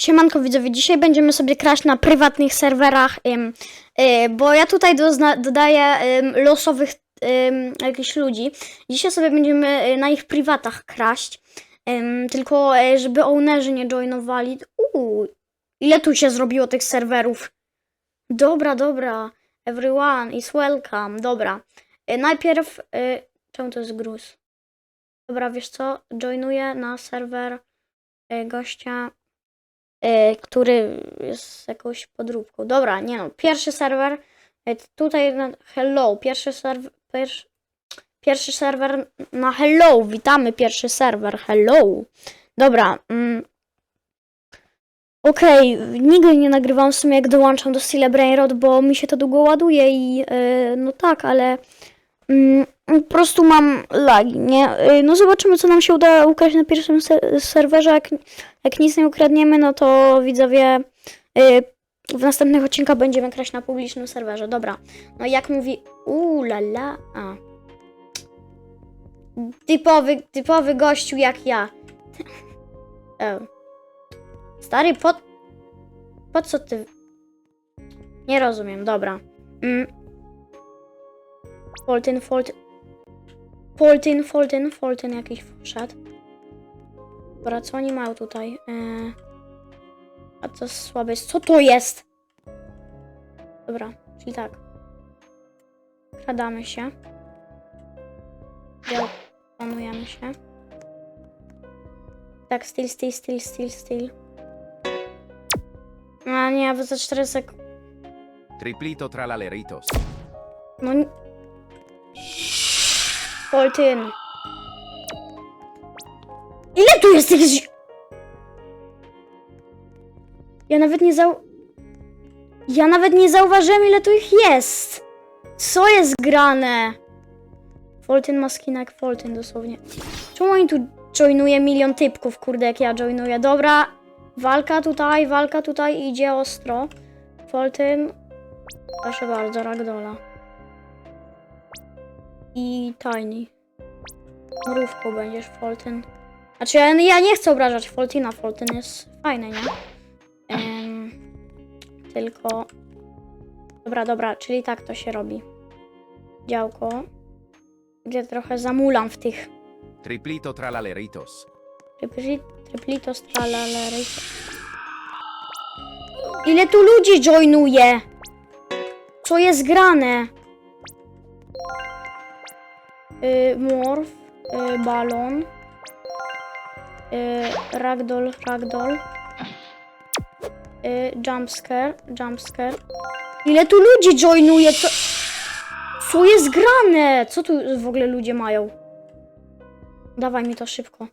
Siemanko widzowie, dzisiaj będziemy sobie kraść na prywatnych serwerach, ym, y, bo ja tutaj dozna, dodaję ym, losowych ym, jakichś ludzi. Dzisiaj sobie będziemy y, na ich prywatach kraść, ym, tylko y, żeby ownerzy nie joinowali. Uuu, ile tu się zrobiło tych serwerów? Dobra, dobra, everyone is welcome, dobra. Y, najpierw, y, czemu to jest gruz? Dobra, wiesz co, joinuję na serwer y, gościa e, który jest jakąś podróbką. Dobra, nie no, pierwszy serwer, e, tutaj na hello, pierwszy serwer, pierwszy, pierwszy serwer na hello, witamy pierwszy serwer, hello. Dobra, mm, okej, nigdy nie nagrywam w sumie jak dołączam do Steel Brain Rot, bo mi się to długo ładuje i e, no tak, ale mm, po prostu mam lagi, nie? E, No zobaczymy, co nam się uda ukraść na pierwszym ser- serwerze, jak jak nic nie ukradniemy, no to widzowie y, w następnych odcinkach będziemy kraść na publicznym serwerze. Dobra. No jak mówi. Uuu la la. A. Typowy, typowy gościu jak ja. O. Stary, po. Po co ty. Nie rozumiem, dobra. Mm. Foltyn, Foltyn. Foltyn, Foltyn, Foltyn jakiś wszedł. Dobra, co oni mają tutaj? Eee, a to słabe jest. Co to jest? Dobra, czyli tak. Kradamy się. Planujemy się. Tak, styl, styl, styl, styl, styl. A nie, bo za 4 sekundy. Triplito tralaleritos. No. Ile tu jest tych Ja nawet nie zau... Ja nawet nie zauważyłem ile tu ich jest. Co jest grane? Foltyn ma skin jak Foltyn dosłownie. Czemu oni tu joinuje milion typków, kurde, jak ja joinuję? Dobra, walka tutaj, walka tutaj idzie ostro. Foltyn, proszę bardzo, Ragdola. I Tiny. Mrówką będziesz, Foltyn. Znaczy, ja, ja nie chcę obrażać Foltina, Foltyn jest fajny, nie? Em, tylko... Dobra, dobra, czyli tak to się robi. Działko. Gdzie trochę zamulam w tych Triplito tralaleritos. Tripli- Triplitos tralalery. Ile tu ludzi joinuje? Co jest grane? Y, morph, y, balon, y, ragdoll, ragdoll, jumpscare, jumpscare. Ile tu ludzi joinuje? Co, co jest grane? Co tu w ogóle ludzie mają? Dawaj mi to szybko.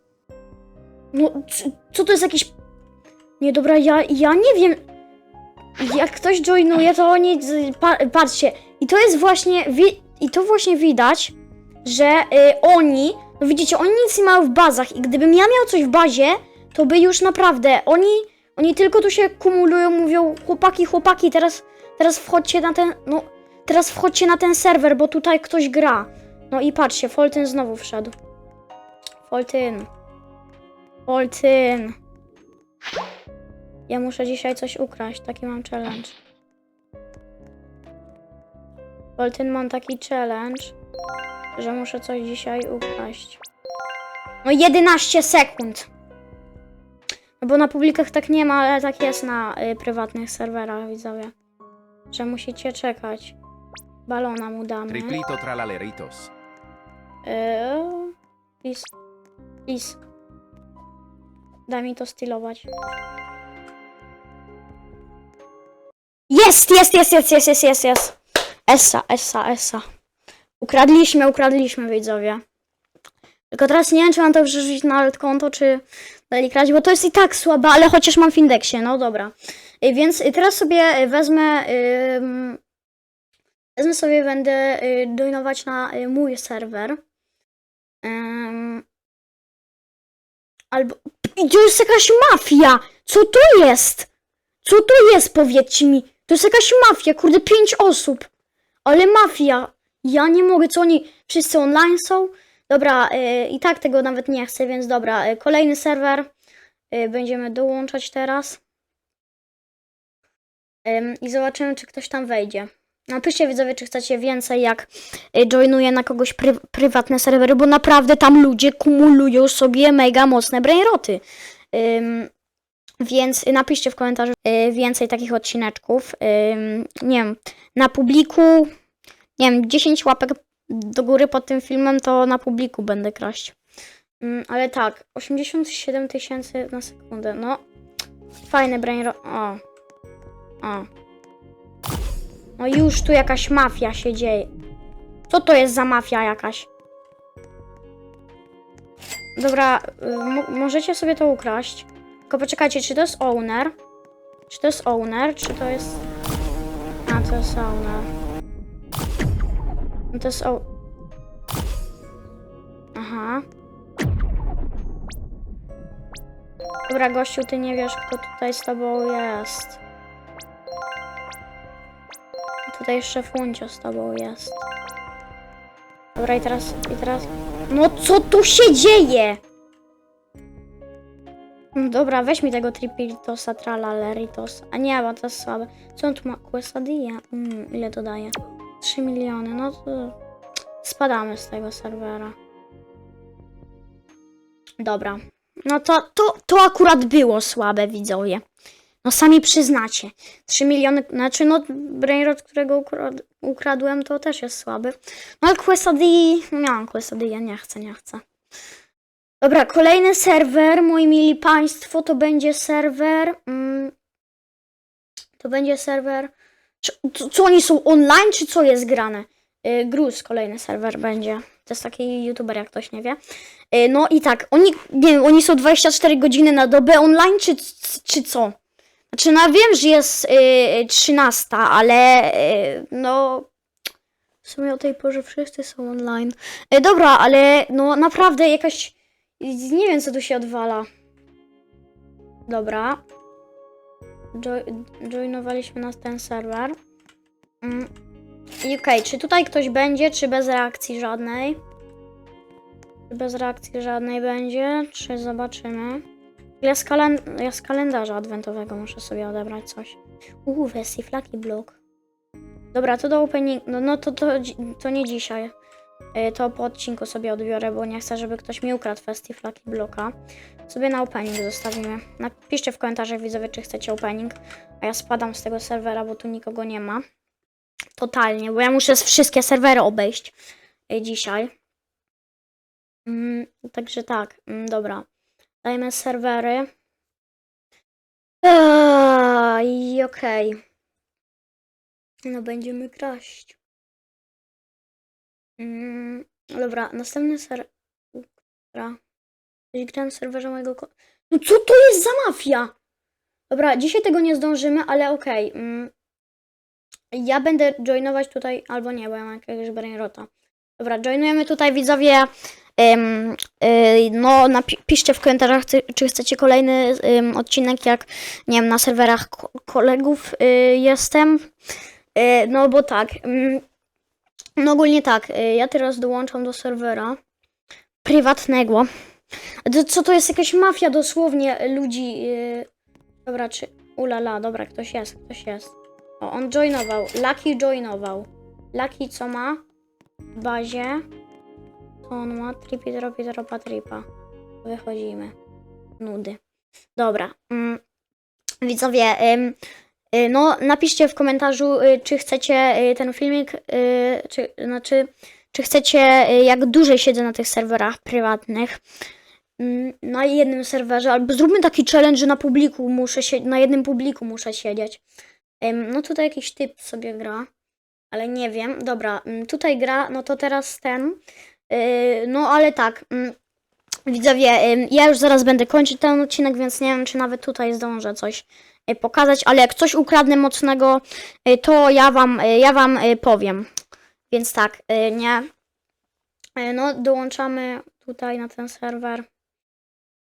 No, co to jest jakiś... Nie, dobra, ja, ja nie wiem. Jak ktoś joinuje, to oni... Pa, patrzcie, i to jest właśnie... I to właśnie widać, że y, oni... No widzicie, oni nic nie mają w bazach i gdybym ja miał coś w bazie, to by już naprawdę... Oni, oni tylko tu się kumulują, mówią chłopaki, chłopaki, teraz, teraz wchodźcie na ten... No, teraz wchodźcie na ten serwer, bo tutaj ktoś gra. No i patrzcie, Foltyn znowu wszedł. Foltyn. Foltyn. Ja muszę dzisiaj coś ukraść, taki mam challenge. Foltyn, mam taki challenge, że muszę coś dzisiaj ukraść. No 11 sekund. No bo na publikach tak nie ma, ale tak jest na y, prywatnych serwerach, widzowie. Że musicie czekać. Balona mu damy. Triplito tralaleritos. Eee, please. Please. Daj mi to stylować. Jest, jest, jest, jest, jest, jest, jest, jest. Essa, essa, essa. Ukradliśmy, ukradliśmy, widzowie. Tylko teraz nie wiem, czy mam to wrzucić na konto, czy dalej kraść, bo to jest i tak słabe, ale chociaż mam w indeksie, no dobra. Więc teraz sobie y, wezmę... ym, Wezmę sobie, będę y, joinować na y, mój serwer. Ym, albo. To jest jakaś mafia! Co to jest? Co to jest, powiedzcie mi? To jest jakaś mafia, kurde, pięć osób. Ale mafia! Ja nie mogę, co oni wszyscy online są? Dobra, y, i tak tego nawet nie chcę, więc dobra. Y, kolejny serwer. Y, będziemy dołączać teraz. Ym, I zobaczymy, czy ktoś tam wejdzie. Napiszcie widzowie, czy chcecie więcej, jak joinuję na kogoś pry prywatne serwery, bo naprawdę tam ludzie kumulują sobie mega mocne brainroty. Ym, więc napiszcie w komentarzu więcej takich odcineczków. Ym, nie wiem, na publiku, nie wiem, 10 łapek do góry pod tym filmem, to na publiku będę kraść. Ym, ale tak, 87 tysięcy na sekundę, no. Fajny brainrot. O. O. No już tu jakaś mafia się dzieje. Co to jest za mafia jakaś? Dobra, y, mo- możecie sobie to ukraść. Tylko poczekajcie, czy to jest owner? Czy to jest owner, czy to jest... A, to jest owner. No to o... Aha. Dobra, gościu, ty nie wiesz, kto tutaj z tobą jest. Tutaj jeszcze Funcio z tobą jest. Dobra, i teraz, i teraz... No co tu się dzieje? No Dobra, weź mi tego Tripilitosa, Tralaleritos. A nie, bo to jest słabe. Co on tu ma? Quesadilla? Mm, ile to daje? 3 miliony, no to... Spadamy z tego serwera. Dobra. No to, to, to akurat było słabe, widzowie. No sami przyznacie. 3 miliony, znaczy no Brainrot, którego ukrad, ukradłem, to też jest słaby. No ale Quesadilla, no miałam Quesadilla, nie chcę, nie chcę. Dobra, kolejny serwer, moi mili państwo, to będzie serwer, mm, to będzie serwer, czy, co, co oni są online, czy co jest grane? Y, Gruz, kolejny serwer będzie. To jest taki youtuber, jak ktoś nie wie. Y, no i tak, oni, nie wiem, oni są 24 godziny na dobę online, czy, czy co? Znaczy, no wiem, że jest y, 13, ale y, no. W sumie o tej porze wszyscy są online. Y, dobra, ale no naprawdę jakaś. Nie wiem, co tu się odwala. Dobra. Jo joinowaliśmy na ten serwer. Mm. I okej, czy tutaj ktoś będzie, czy bez reakcji żadnej? Czy bez reakcji żadnej będzie, czy zobaczymy? Ja z, kalen- ja z kalendarza adwentowego muszę sobie odebrać coś. Uuu, wersji Flaki Block. Dobra, to do opening... No, no to, to, to nie dzisiaj. Y, To po odcinku sobie odbiorę, bo nie chcę, żeby ktoś mi ukradł Festi Flaki Blocka. Sobie na opening zostawimy. Napiszcie w komentarzach widzowie, czy chcecie opening. A ja spadam z tego serwera, bo tu nikogo nie ma. Totalnie, bo ja muszę wszystkie serwery obejść y, dzisiaj. Mm, także tak, mm, dobra. Dajmy serwery. Eee, I okej. No będziemy kraść. Mm, dobra, następny ser... Dobra. Grałem w serwerze mojego... No co to jest za mafia? Dobra, dzisiaj tego nie zdążymy, ale okej. Mm, ja będę joinować tutaj, albo nie, bo ja mam jakiegoś brainrota. Dobra, joinujemy tutaj widzowie. Ym, y, no, napiszcie w komentarzach, czy, czy chcecie kolejny ym, odcinek, jak nie wiem, na serwerach ko- kolegów y, jestem. Y, no bo tak. ym, no ogólnie tak, y, ja teraz dołączam do serwera prywatnego. Co to jest jakaś mafia dosłownie ludzi. y, dobra, czy. Ulala, dobra, ktoś jest, ktoś jest. O, on joinował. Lucky joinował. Lucky co ma? W bazie. Co on ma? Tripi, tropi, tropa, tripa. Wychodzimy. Nudy. Dobra. Mm. Widzowie, ym, no napiszcie w komentarzu, y, czy chcecie y, ten filmik, czy, znaczy, czy chcecie, jak dłużej siedzę na tych serwerach prywatnych. Mm, Na jednym serwerze, albo zróbmy taki challenge, że na publiku muszę na jednym publiku muszę siedzieć. No tutaj jakiś typ sobie gra, ale nie wiem. Dobra, ym, tutaj gra, no to teraz ten. No ale tak, ym, widzowie, ja już zaraz będę kończyć ten odcinek, więc nie wiem, czy nawet tutaj zdążę coś pokazać, ale jak coś ukradnę mocnego, y, to ja wam, y, ja wam powiem. Więc tak, nie. No, dołączamy tutaj na ten serwer.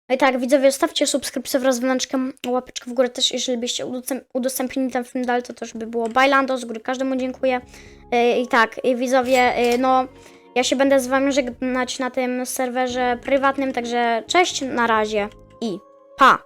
No i tak, widzowie, stawcie subskrypcję wraz z dzwoneczkiem, łapeczkę w górę też, jeżeli byście udostęp- udostępnili ten film dalej, to też by było Bailando, z góry każdemu dziękuję. I tak, widzowie, no, ja się będę z wami żegnać na tym serwerze prywatnym, także cześć, na razie i pa!